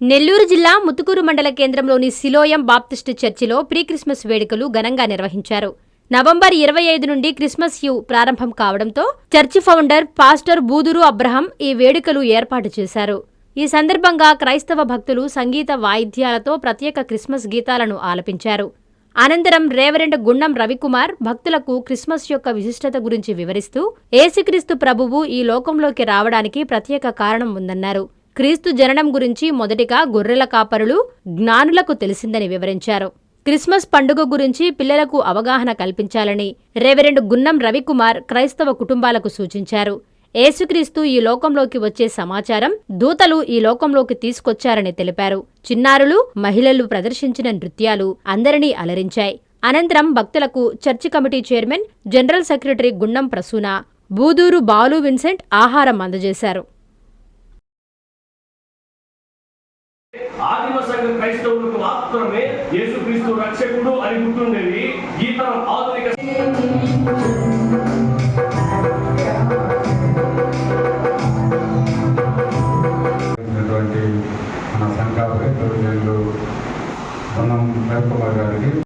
నెల్లూరు జిల్లా ముతుకూరు మండల కేంద్రంలోని సిలోయం బాప్తిస్టు చర్చిలో ప్రీ క్రిస్మస్ వేడుకలు ఘనంగా నిర్వహించారు. నవంబర్ ఇరవై ఐదు నుండి క్రిస్మస్ యూ ప్రారంభం కావడంతో church founder pastor Buduru Abraham ఈ వేడుకలు ఏర్పాటు చేశారు. ఈ సందర్భంగా క్రైస్తవ భక్తులు సంగీత వాయిద్యాలతో ప్రత్యేక క్రిస్మస్ గీతాలను ఆలపించారు. అనంతరం రేవరెండ్ గుండం రవికుమార్ భక్తులకు క్రిస్మస్ యొక్క విశిష్టత గురించి వివరిస్తూ ఏసుక్రీస్తు ప్రభువు ఈ లోకంలోకి రావడానికి ప్రత్యేక కారణం ఉందన్నారు. క్రీస్తు జననం గురించి మొదటిగా గొర్రెల కాపరులు జ్ఞానులకు తెలిసిందని వివరించారు. క్రిస్మస్ పండుగ గురించి పిల్లలకు అవగాహన కల్పించాలని రెవరెండ్ గున్నం రవికుమార్ క్రైస్తవ కుటుంబాలకు సూచించారు. ఏసుక్రీస్తు ఈ లోకంలోకి వచ్చే సమాచారం దూతలు ఈ లోకంలోకి తీసుకొచ్చారని తెలిపారు. చిన్నారులు మహిళలు ప్రదర్శించిన నృత్యాలు అందరినీ అలరించాయి. అనంతరం భక్తులకు church committee chairman general secretary Gundam Prasuna Buduru Balu Vincent ఆహారం అందజేశారు. ఆదిమ సంఘ క్రైస్తవులకు మాత్రమే యేసుక్రీస్తు రక్షకుడు అని గుర్తుండేది. ఈ తరం ఆధునిక మన సంఘ ప్రతినిధులు పొన్నం గారికి